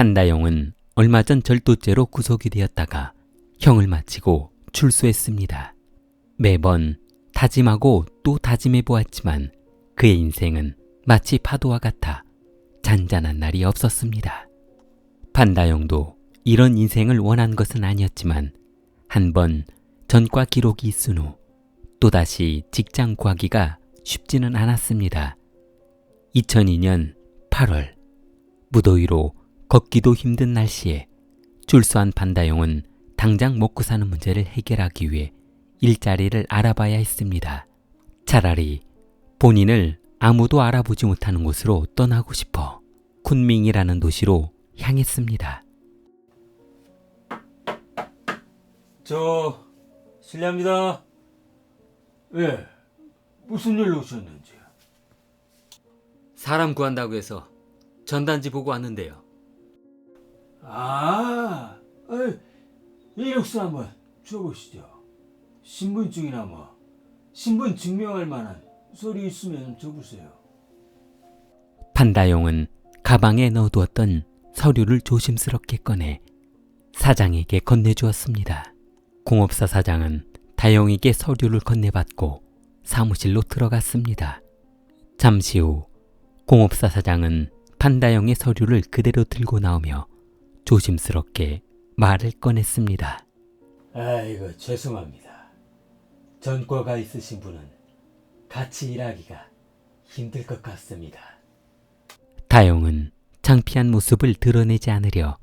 판다용은 얼마 전 절도죄로 구속이 되었다가 형을 마치고 출소했습니다. 매번 다짐하고 또 다짐해 보았지만 그의 인생은 마치 파도와 같아 잔잔한 날이 없었습니다. 판다용도 이런 인생을 원한 것은 아니었지만 한 번 전과 기록이 있은 후 또다시 직장 구하기가 쉽지는 않았습니다. 2002년 8월 무더위로 걷기도 힘든 날씨에 출소한 판다용은 당장 먹고 사는 문제를 해결하기 위해 일자리를 알아봐야 했습니다. 차라리 본인을 아무도 알아보지 못하는 곳으로 떠나고 싶어 쿤밍이라는 도시로 향했습니다. 저 실례합니다. 예, 무슨 일로 오셨는지. 사람 구한다고 해서 전단지 보고 왔는데요. 아, 이력서 한번 줘보시죠. 신분증이나 뭐 신분 증명할 만한 소리 있으면 줘보세요. 판다용은 가방에 넣어두었던 서류를 조심스럽게 꺼내 사장에게 건네주었습니다. 공업사 사장은 다용에게 서류를 건네받고 사무실로 들어갔습니다. 잠시 후 공업사 사장은 판다용의 서류를 그대로 들고 나오며 조심스럽게 말을 꺼냈습니다. 아이고 죄송합니다. 전과가 있으신 분은 같이 일하기가 힘들 것 같습니다. 다용은 창피한 모습을 드러내지 않으려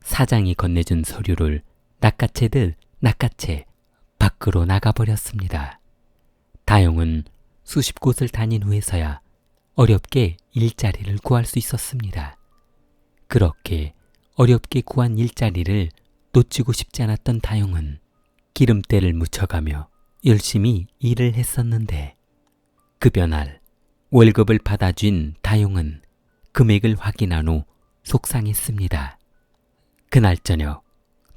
사장이 건네준 서류를 낚아채듯 낚아채 밖으로 나가버렸습니다. 다용은 수십 곳을 다닌 후에서야 어렵게 일자리를 구할 수 있었습니다. 그렇게 어렵게 구한 일자리를 놓치고 싶지 않았던 다용은 기름때를 묻혀가며 열심히 일을 했었는데 급여 날 월급을 받아준 다용은 금액을 확인한 후 속상했습니다. 그날 저녁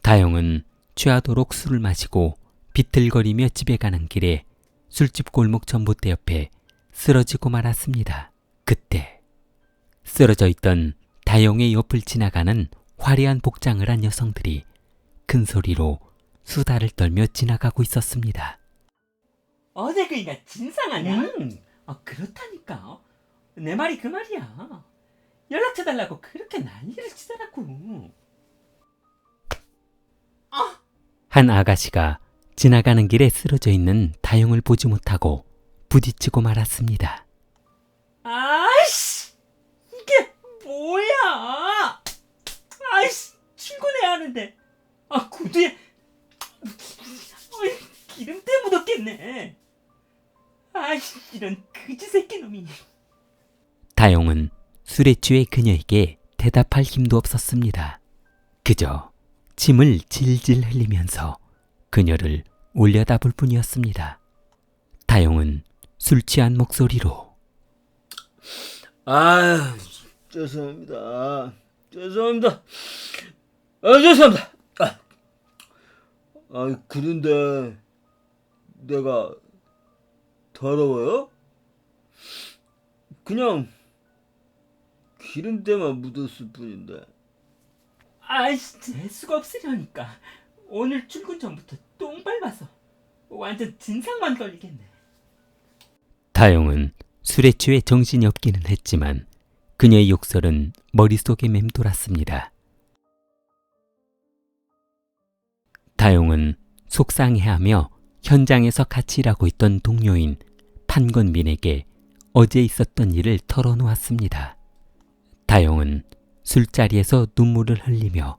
다용은 취하도록 술을 마시고 비틀거리며 집에 가는 길에 술집 골목 전봇대 옆에 쓰러지고 말았습니다. 그때 쓰러져 있던 다용의 옆을 지나가는 화려한 복장을 한 여성들이 큰 소리로 수다를 떨며 지나가고 있었습니다. 어제 그 인간 진상하냐? 음. 아 그렇다니까. 내 말이 그 말이야. 연락처 달라고 그렇게 난리를 치더라고. 한 아가씨가 지나가는 길에 쓰러져 있는 다용을 보지 못하고 부딪히고 말았습니다. 아이씨 아이씨 출근해야 하는데 아 구두에 어이, 기름때 묻었겠네. 아이씨 이런 그지 새끼 놈이. 다용은 술에 취해 그녀에게 대답할 힘도 없었습니다. 그저 침을 질질 흘리면서 그녀를 올려다볼 뿐이었습니다. 다용은 술 취한 목소리로 아, 죄송합니다. 죄송합니다. 아, 죄송합니다. 아, 아 그런데 내가 더러워요? 그냥 기름때만 묻었을 뿐인데. 아이씨 재수가 없으려니까 오늘 출근 전부터 똥 밟아서 완전 진상만 걸리겠네. 다용은 술에 취해 정신이 없기는 했지만 그녀의 욕설은 머릿속에 맴돌았습니다. 다용은 속상해하며 현장에서 같이 일하고 있던 동료인 판건민에게 어제 있었던 일을 털어놓았습니다. 다용은 술자리에서 눈물을 흘리며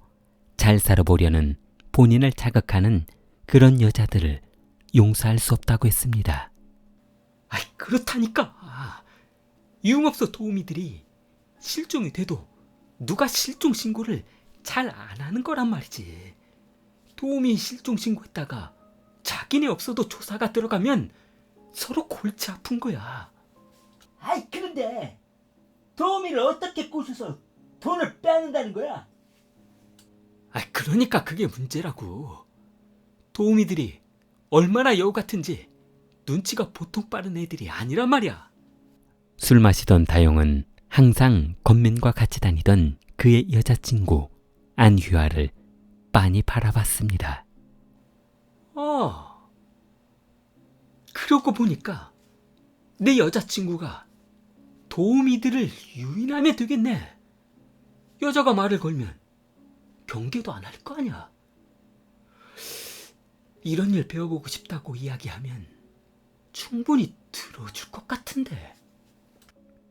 잘 살아보려는 본인을 자극하는 그런 여자들을 용서할 수 없다고 했습니다. 아이 그렇다니까 유흥업소 도우미들이 실종이 돼도 누가 실종 신고를 잘 안 하는 거란 말이지. 도우미 실종 신고했다가 자기네 업소도 조사가 들어가면 서로 골치 아픈 거야. 아이 그런데 도우미를 어떻게 꼬셔서 돈을 빼앗는다는 거야? 아 그러니까 그게 문제라고. 도우미들이 얼마나 여우 같은지 눈치가 보통 빠른 애들이 아니란 말이야. 술 마시던 다용은 항상 건맨과 같이 다니던 그 그의 여자친구 안휘화를 빤히 바라봤습니다. 어. 그러고 보니까 내 여자친구가 도우미들을 유인하면 되겠네. 여자가 말을 걸면 경계도 안 할 거 아니야. 이런 일 배워보고 싶다고 이야기하면 충분히 들어줄 것 같은데.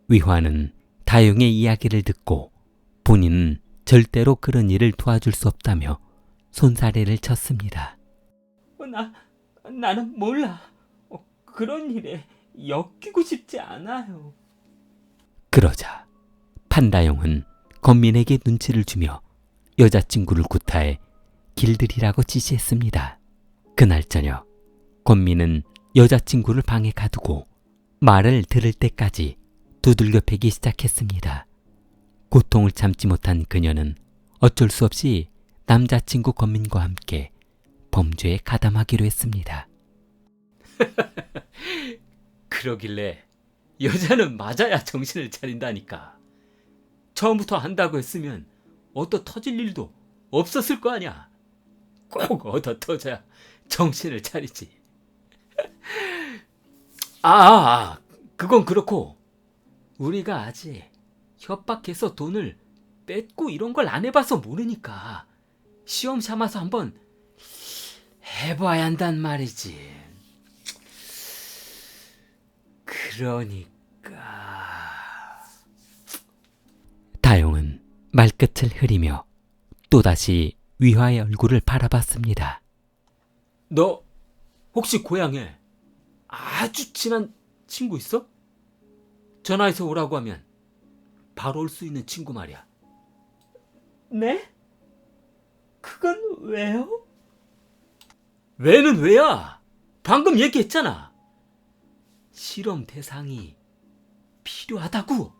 위화는 다용의 이야기를 듣고 본인은 절대로 그런 일을 도와줄 수 없다며 손사래를 쳤습니다. 어, 나 나는 몰라. 어, 그런 일에 엮이고 싶지 않아요. 그러자 판다용은 건민에게 눈치를 주며 여자친구를 구타해 길들이라고 지시했습니다. 그날 저녁 건민은 여자친구를 방에 가두고 말을 들을 때까지 두들겨 패기 시작했습니다. 고통을 참지 못한 그녀는 어쩔 수 없이 남자친구 건민과 함께 범죄에 가담하기로 했습니다. 그러길래 여자는 맞아야 정신을 차린다니까. 처음부터 한다고 했으면 얻어 터질 일도 없었을 거 아니야. 꼭 얻어 터져야 정신을 차리지. 아, 아, 아, 그건 그렇고 우리가 아직 협박해서 돈을 뺏고 이런 걸 안 해봐서 모르니까 시험 삼아서 한번 해봐야 한단 말이지. 그러니까 다용은 말끝을 흐리며 또다시 위화의 얼굴을 바라봤습니다. 너 혹시 고향에 아주 친한 친구 있어? 전화해서 오라고 하면 바로 올 수 있는 친구 말이야. 네? 그건 왜요? 왜는 왜야? 방금 얘기했잖아. 실험 대상이 필요하다고.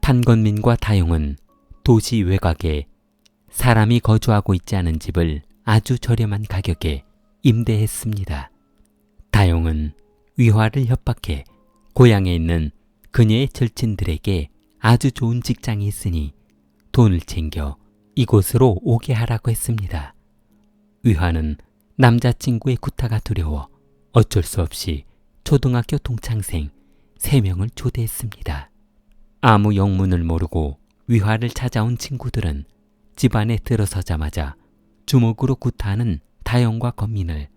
판건민과 다용은 도시 외곽에 사람이 거주하고 있지 않은 집을 아주 저렴한 가격에 임대했습니다. 다용은 위화를 협박해 고향에 있는 그녀의 절친들에게 아주 좋은 직장이 있으니 돈을 챙겨 이곳으로 오게 하라고 했습니다. 위화는 남자친구의 구타가 두려워 어쩔 수 없이 초등학교 동창생 세명을 초대했습니다. 아무 영문을 모르고 위화를 찾아온 친구들은 집안에 들어서자마자 주먹으로 구타하는 다영과 건민을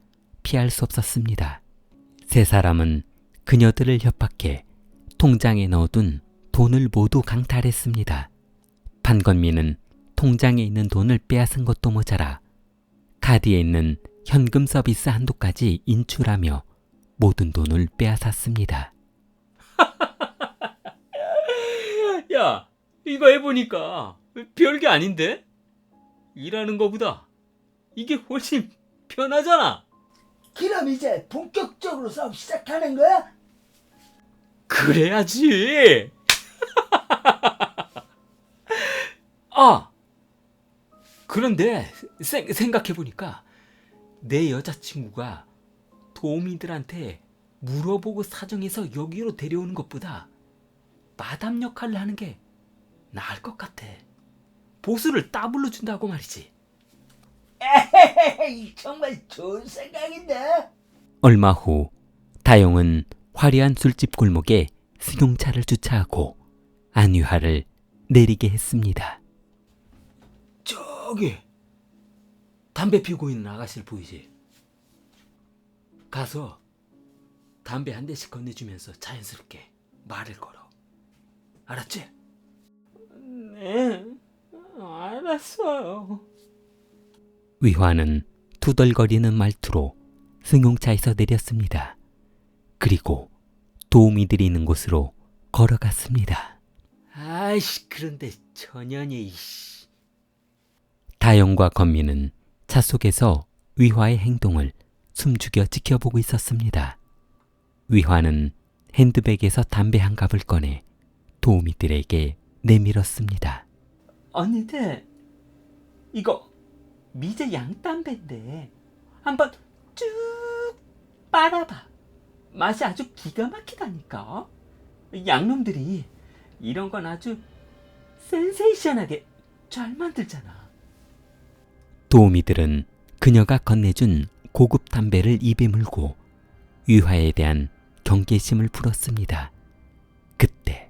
피할 수 없었습니다. 세 사람은 그녀들을 협박해 통장에 넣어둔 돈을 모두 강탈했습니다. 판건민은 통장에 있는 돈을 빼앗은 것도 모자라 카드에 있는 현금 서비스 한도까지 인출하며 모든 돈을 빼앗았습니다. 야, 이거 해보니까 별게 아닌데? 일하는 거보다 이게 훨씬 편하잖아. 그럼 이제 본격적으로 싸움 시작하는 거야? 그래야지. 아, 그런데 생, 생각해보니까 내 여자친구가 도우미들한테 물어보고 사정해서 여기로 데려오는 것보다 마담 역할을 하는 게 나을 것 같아. 보수를 따블로 준다고 말이지. 에이, 정말 좋은 생각인데. 얼마 후 다용은 화려한 술집 골목에 승용차를 주차하고 안유화를 내리게 했습니다. 저기 담배 피우고 있는 아가씨를 보이지? 가서 담배 한 대씩 건네주면서 자연스럽게 말을 걸어. 알았지? 네, 알았어요. 위화는 투덜거리는 말투로 승용차에서 내렸습니다. 그리고 도우미들이 있는 곳으로 걸어갔습니다. 아이씨, 그런데 전현이 이씨. 다영과 건민은 차 속에서 위화의 행동을 숨죽여 지켜보고 있었습니다. 위화는 핸드백에서 담배 한 갑을 꺼내 도우미들에게 내밀었습니다. 언니들, 이거 미제 양담배인데 한번 쭉 빨아봐. 맛이 아주 기가 막히다니까. 양놈들이 이런 건 아주 센세이션하게 잘 만들잖아. 도우미들은 그녀가 건네준 고급 담배를 입에 물고 위화에 대한 경계심을 풀었습니다. 그때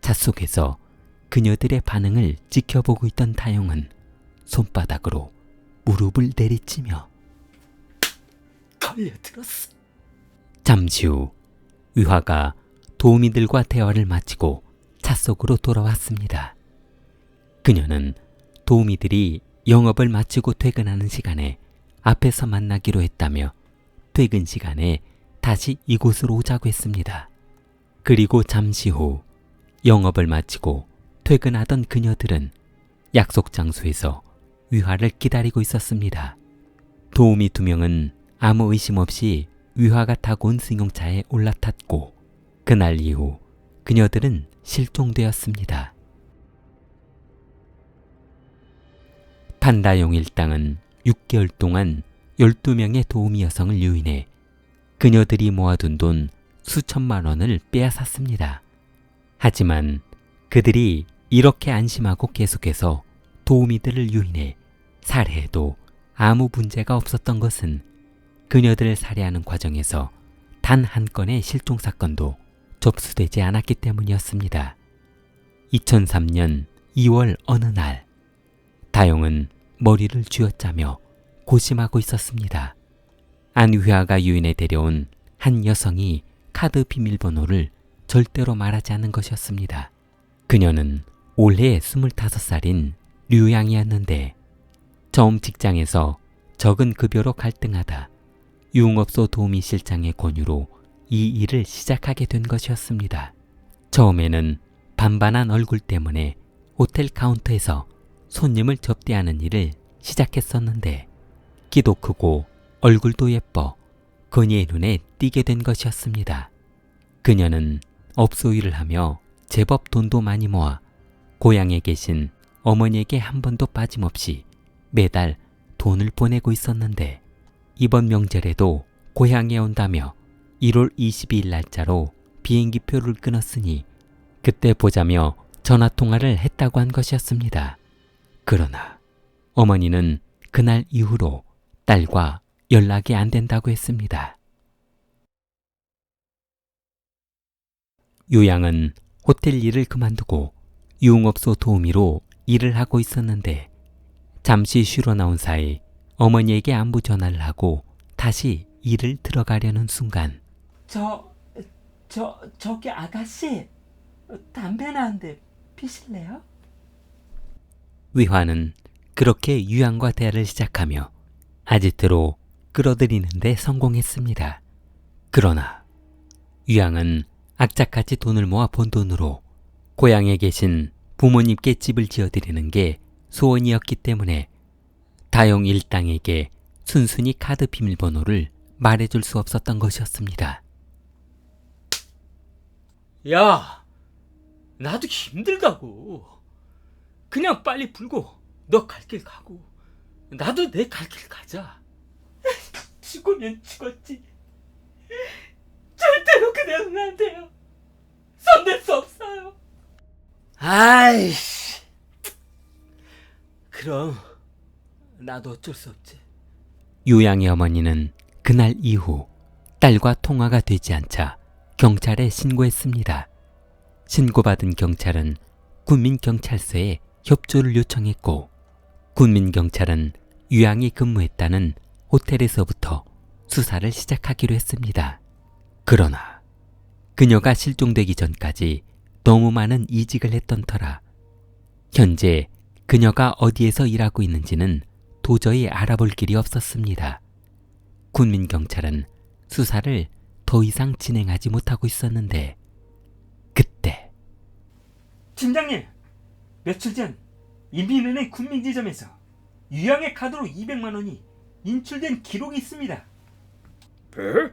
차 속에서 그녀들의 반응을 지켜보고 있던 다영은 손바닥으로 무릎을 내리치며 걸려들었어. 잠시 후 위화가 도우미들과 대화를 마치고 차 속으로 돌아왔습니다. 그녀는 도우미들이 영업을 마치고 퇴근하는 시간에 앞에서 만나기로 했다며 퇴근 시간에 다시 이곳으로 오자고 했습니다. 그리고 잠시 후 영업을 마치고 퇴근하던 그녀들은 약속 장소에서 위화를 기다리고 있었습니다. 도우미 두 명은 아무 의심 없이 위화가 타고 온 승용차에 올라탔고 그날 이후 그녀들은 실종되었습니다. 판다용 일당은 6개월 동안 12명의 도우미 여성을 유인해 그녀들이 모아둔 돈 수천만 원을 빼앗았습니다. 하지만 그들이 이렇게 안심하고 계속해서 도우미들을 유인해 살해해도 아무 문제가 없었던 것은 그녀들을 살해하는 과정에서 단 한 건의 실종 사건도 접수되지 않았기 때문이었습니다. 2003년 2월 어느 날, 다용은 머리를 쥐어짜며 고심하고 있었습니다. 안휘아가 유인해 데려온 한 여성이 카드 비밀번호를 절대로 말하지 않는 것이었습니다. 그녀는 올해 25살인 류양이었는데 처음 직장에서 적은 급여로 갈등하다 유흥업소 도우미 실장의 권유로 이 일을 시작하게 된 것이었습니다. 처음에는 반반한 얼굴 때문에 호텔 카운터에서 손님을 접대하는 일을 시작했었는데 키도 크고 얼굴도 예뻐 그녀의 눈에 띄게 된 것이었습니다. 그녀는 업소 일을 하며 제법 돈도 많이 모아 고향에 계신 어머니에게 한 번도 빠짐없이 매달 돈을 보내고 있었는데 이번 명절에도 고향에 온다며 1월 22일 날짜로 비행기 표를 끊었으니 그때 보자며 전화 통화를 했다고 한 것이었습니다. 그러나 어머니는 그날 이후로 딸과 연락이 안 된다고 했습니다. 요양은 호텔 일을 그만두고 유흥업소 도우미로 일을 하고 있었는데 잠시 쉬러 나온 사이 어머니에게 안부 전화를 하고 다시 일을 들어가려는 순간 저, 저, 저기 아가씨, 담배나 한 대 피실래요? 위화는 그렇게 유양과 대화를 시작하며 아지트로 끌어들이는데 성공했습니다. 그러나 유양은 악착같이 돈을 모아 본 돈으로 고향에 계신 부모님께 집을 지어드리는 게 소원이었기 때문에 다용 일당에게 순순히 카드 비밀번호를 말해줄 수 없었던 것이었습니다. 야, 나도 힘들다고. 그냥 빨리 불고 너 갈 길 가고 나도 내 갈 길 가자. 죽으면 죽었지. 절대로 그대로는 안 돼요. 손댈 수 없어요. 아이씨. 그럼 나도 어쩔 수 없지. 유양의 어머니는 그날 이후 딸과 통화가 되지 않자 경찰에 신고했습니다. 신고받은 경찰은 군민경찰서에 협조를 요청했고 군민경찰은 유양이 근무했다는 호텔에서부터 수사를 시작하기로 했습니다. 그러나 그녀가 실종되기 전까지 너무 많은 이직을 했던 터라 현재 그녀가 어디에서 일하고 있는지는 도저히 알아볼 길이 없었습니다. 군민경찰은 수사를 더 이상 진행하지 못하고 있었는데 그때 팀장님, 며칠 전 인민은행 군민지점에서 유양의 카드로 200만 원이 인출된 기록이 있습니다. 뭐?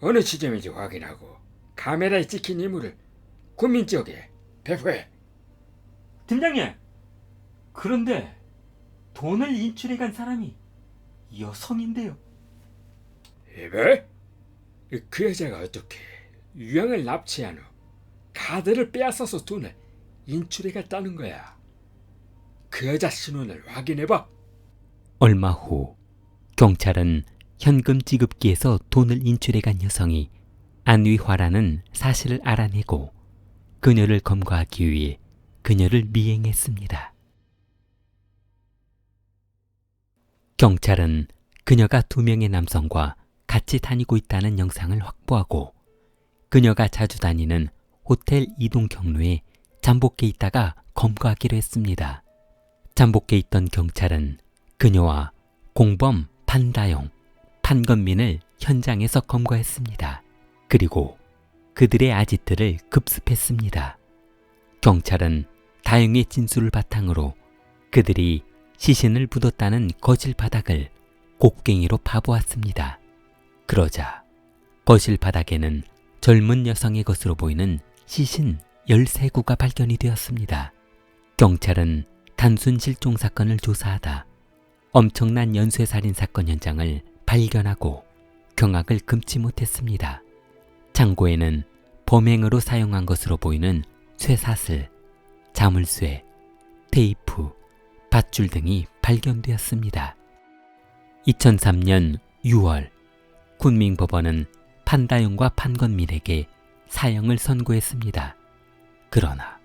어느 지점인지 확인하고 카메라에 찍힌 인물을 국민 지역에 배포해. 팀장님, 그런데 돈을 인출해 간 사람이 여성인데요. 이봐? 그 여자가 어떻게 유양을 납치한 후 카드를 빼앗아서 돈을 인출해 갔다는 거야. 그 여자 신원을 확인해봐. 얼마 후 경찰은 현금 지급기에서 돈을 인출해 간 여성이 안위화라는 사실을 알아내고 그녀를 검거하기 위해 그녀를 미행했습니다. 경찰은 그녀가 두 명의 남성과 같이 다니고 있다는 영상을 확보하고 그녀가 자주 다니는 호텔 이동 경로에 잠복해 있다가 검거하기로 했습니다. 잠복해 있던 경찰은 그녀와 공범 판다용, 판건민을 현장에서 검거했습니다. 그리고 그들의 아지트를 급습했습니다. 경찰은 다용의 진술을 바탕으로 그들이 시신을 묻었다는 거실 바닥을 곡괭이로 파보았습니다. 그러자 거실 바닥에는 젊은 여성의 것으로 보이는 시신 13구가 발견이 되었습니다. 경찰은 단순 실종 사건을 조사하다 엄청난 연쇄살인 사건 현장을 발견하고 경악을 금치 못했습니다. 창고에는 범행으로 사용한 것으로 보이는 쇠사슬, 자물쇠, 테이프, 밧줄 등이 발견되었습니다. 2003년 6월 군민법원은 판다용과 판건민에게 사형을 선고했습니다. 그러나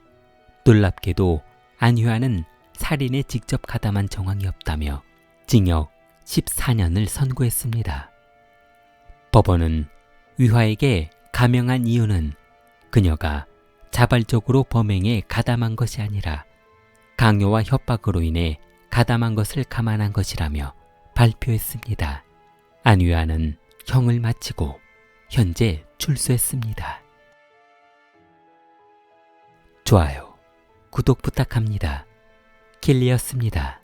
놀랍게도 안휴아는 살인에 직접 가담한 정황이 없다며 징역 14년을 선고했습니다. 법원은 위화에게 감형한 이유는 그녀가 자발적으로 범행에 가담한 것이 아니라 강요와 협박으로 인해 가담한 것을 감안한 것이라며 발표했습니다. 안위아는 형을 마치고 현재 출소했습니다. 좋아요, 구독 부탁합니다. 킬리였습니다.